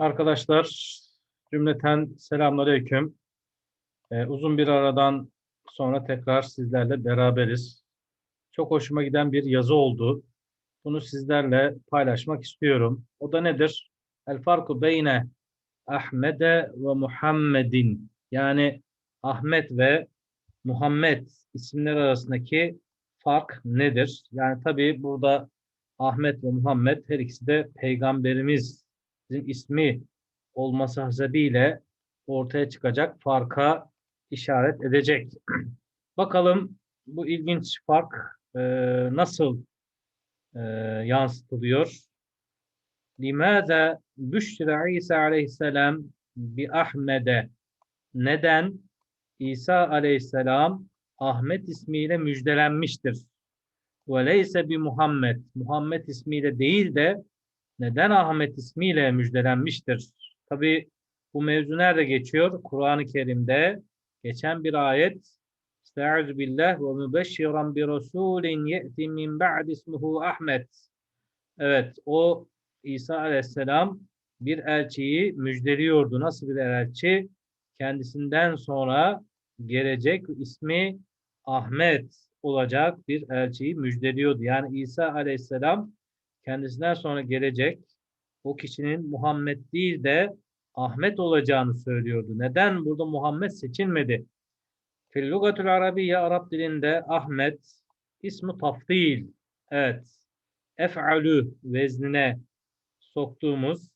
Arkadaşlar cümleten selamünaleyküm. Ee, uzun bir aradan sonra tekrar sizlerle beraberiz. Çok hoşuma giden bir yazı oldu. Bunu sizlerle paylaşmak istiyorum. O da nedir? El farku beyne Ahmede ve Muhammedin. Yani Ahmet ve Muhammed isimler arasındaki fark nedir? Yani tabii burada Ahmet ve Muhammed her ikisi de peygamberimiz ismi olması hasebiyle ortaya çıkacak farka işaret edecek. Bakalım bu ilginç fark e, nasıl e, yansıtılıyor? Limâze büşre İsa aleyhisselam bi Ahmed'e neden İsa aleyhisselam Ahmet ismiyle müjdelenmiştir? Ve leyse bi Muhammed. Muhammed ismiyle değil de neden Ahmet ismiyle müjdelenmiştir? Tabi bu mevzu nerede geçiyor? Kur'an-ı Kerim'de geçen bir ayet Estaizu billah ve mübeşşiran bi rasulin ye'ti min ba'd ismuhu Ahmet. Evet, o İsa aleyhisselam bir elçiyi müjdeliyordu. Nasıl bir elçi? Kendisinden sonra gelecek ismi Ahmet olacak bir elçiyi müjdeliyordu. Yani İsa aleyhisselam kendisinden sonra gelecek o kişinin Muhammed değil de Ahmet olacağını söylüyordu. Neden burada Muhammed seçilmedi? Fil lugatul arabiyye Arap dilinde Ahmet ismi tafdil. Evet. Ef'alü veznine soktuğumuz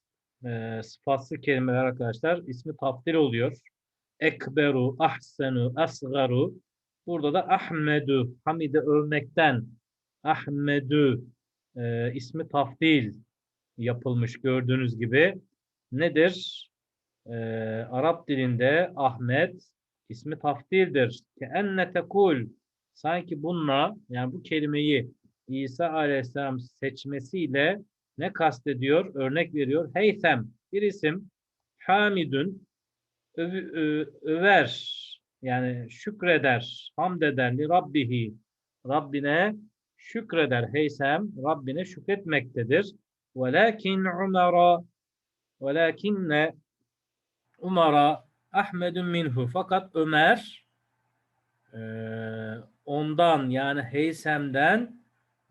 e, sıfatlı kelimeler arkadaşlar ismi tafdil oluyor. Ekberu, ahsenu, asgaru. Burada da Ahmedu, Hamide övmekten Ahmedu e, ismi tafdil yapılmış gördüğünüz gibi. Nedir? E, Arap dilinde Ahmet ismi tafdildir. Ke enne tekul sanki bununla yani bu kelimeyi İsa Aleyhisselam seçmesiyle ne kastediyor? Örnek veriyor. Heysem bir isim Hamidun ö, över yani şükreder, hamd eder li Rabbihi Rabbine şükreder. Heysem Rabbine şükretmektedir. Velakin Umar'a velakinne Umar'a Ahmedun minhu. Fakat Ömer e, ondan yani Heysem'den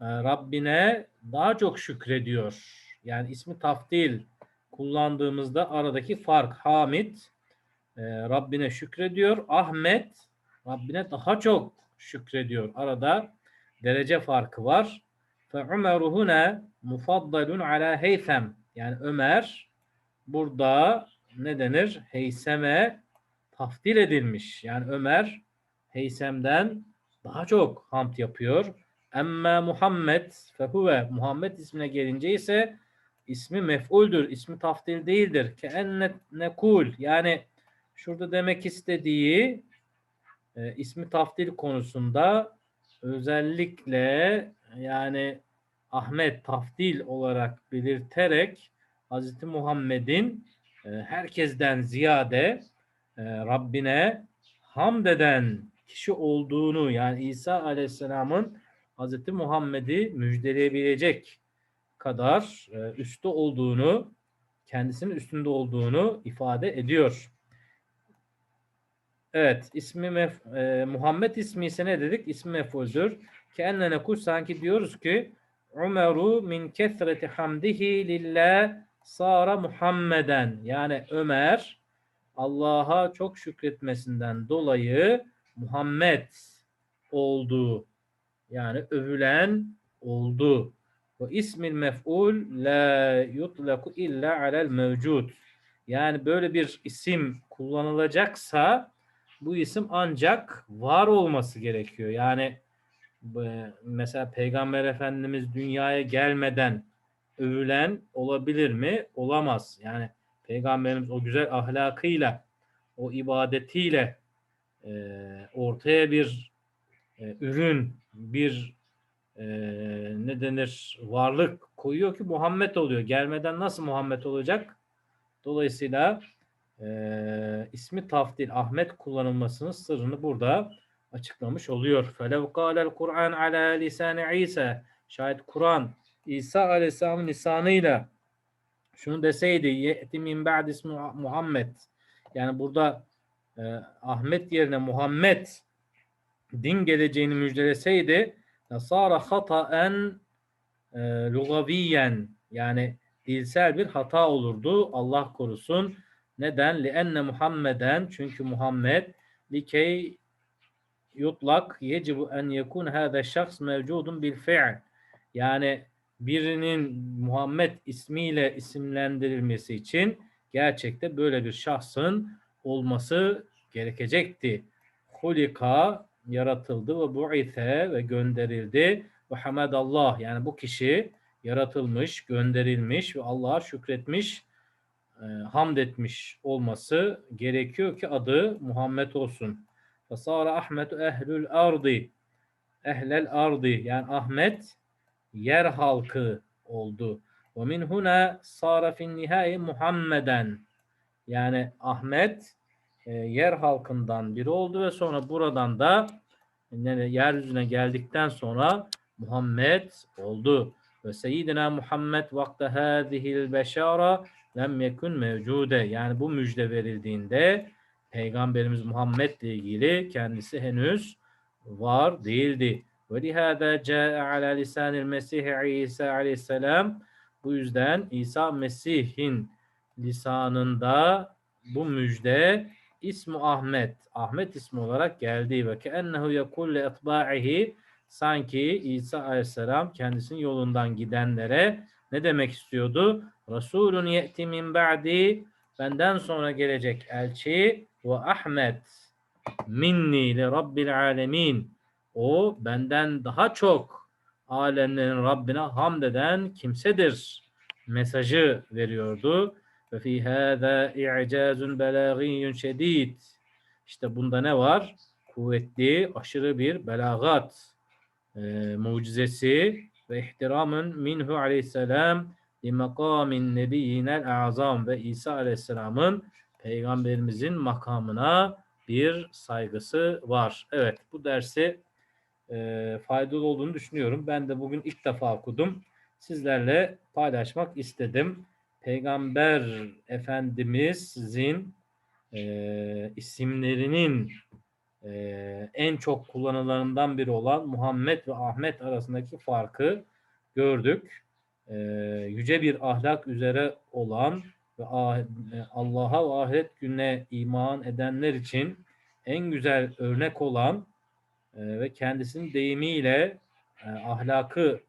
e, Rabbine daha çok şükrediyor. Yani ismi taftil kullandığımızda aradaki fark Hamid e, Rabbine şükrediyor. Ahmet Rabbine daha çok şükrediyor. Arada derece farkı var. Fe Umeru hune mufaddalun ala Heysem. Yani Ömer burada ne denir? Heysem'e tafdil edilmiş. Yani Ömer Heysem'den daha çok hamd yapıyor. Emme Muhammed fehuve Muhammed ismine gelince ise ismi mef'uldür. ismi tafdil değildir. Ke enne nekul yani şurada demek istediği e, ismi tafdil konusunda özellikle yani Ahmet tafdil olarak belirterek Hz. Muhammed'in e, herkesten ziyade e, Rabbine hamd eden kişi olduğunu yani İsa Aleyhisselam'ın Hz. Muhammed'i müjdeleyebilecek kadar e, üstte olduğunu, kendisinin üstünde olduğunu ifade ediyor. Evet, ismi mef, e, Muhammed ismi ise ne dedik? İsmi mefuldür. Kendine kuş sanki diyoruz ki Umeru min kesreti hamdihi lillah sara Muhammeden. Yani Ömer Allah'a çok şükretmesinden dolayı Muhammed oldu. Yani övülen oldu. Ve ismil mef'ul la yutlaku illa alel mevcud. Yani böyle bir isim kullanılacaksa bu isim ancak var olması gerekiyor. Yani mesela Peygamber Efendimiz dünyaya gelmeden övülen olabilir mi? Olamaz. Yani Peygamberimiz o güzel ahlakıyla, o ibadetiyle e, ortaya bir e, ürün, bir e, ne denir varlık koyuyor ki Muhammed oluyor. Gelmeden nasıl Muhammed olacak? Dolayısıyla e, ismi tafdil Ahmet kullanılmasının sırrını burada açıklamış oluyor. Felev kâlel Kur'an ala lisani İsa şayet Kur'an İsa Aleyhisselam'ın lisanıyla şunu deseydi ye'ti min ba'd ismi Muhammed yani burada e, Ahmet yerine Muhammed din geleceğini müjdeleseydi sara hataen e, lugaviyen yani dilsel bir hata olurdu. Allah korusun. Neden? Lienne Muhammeden çünkü Muhammed likey yutlak yecibu en yekun hâze şahs mevcudun bil fi'l. Yani birinin Muhammed ismiyle isimlendirilmesi için gerçekte böyle bir şahsın olması gerekecekti. Hulika yaratıldı ve bu'ite ve gönderildi ve hamedallah yani bu kişi yaratılmış, gönderilmiş ve Allah'a şükretmiş, e, hamd etmiş olması gerekiyor ki adı Muhammed olsun. Fasara Ahmet ehlül ardi ehlel ardi yani Ahmet yer halkı oldu. Ve min huna sara fin nihai Muhammeden yani Ahmet e, yer halkından biri oldu ve sonra buradan da yani yeryüzüne geldikten sonra Muhammed oldu. Ve seyyidina Muhammed vakte hâzihil beşara lem yekun mevcude. Yani bu müjde verildiğinde Peygamberimiz Muhammed ile ilgili kendisi henüz var değildi. Ve lihâdâ câe alâ lisânil Mesih İsa aleyhisselam. Bu yüzden İsa Mesih'in lisanında bu müjde ismu Ahmet, Ahmet ismi olarak geldi ve keennehu yekul li etba'ihi sanki İsa Aleyhisselam kendisinin yolundan gidenlere ne demek istiyordu? Resulun ye'ti min ba'di benden sonra gelecek elçi ve Ahmet minni li rabbil alemin o benden daha çok alemlerin Rabbine hamd eden kimsedir mesajı veriyordu. Ve fi hâzâ i'câzun belâgiyyun şedîd. İşte bunda ne var? Kuvvetli, aşırı bir belagat e, mucizesi ve ihtiramın minhu aleyhisselam li makamin nebiyyinel azam ve İsa aleyhisselamın peygamberimizin makamına bir saygısı var. Evet bu dersi e, faydalı olduğunu düşünüyorum. Ben de bugün ilk defa okudum. Sizlerle paylaşmak istedim. Peygamber Efendimizin e, isimlerinin e, en çok kullanılanından biri olan Muhammed ve Ahmet arasındaki farkı gördük. E, yüce bir ahlak üzere olan ve ah, e, Allah'a ve ahiret gününe iman edenler için en güzel örnek olan e, ve kendisinin deyimiyle e, ahlakı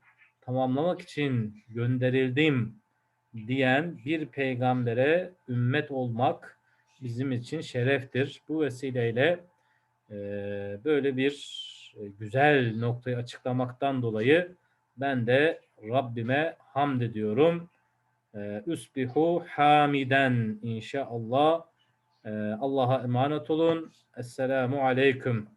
tamamlamak için gönderildim diyen bir peygambere ümmet olmak bizim için şereftir. Bu vesileyle böyle bir e, güzel noktayı açıklamaktan dolayı ben de Rabbime hamd ediyorum. Üsbihu hamiden inşallah. Allah'a emanet olun. Esselamu aleyküm.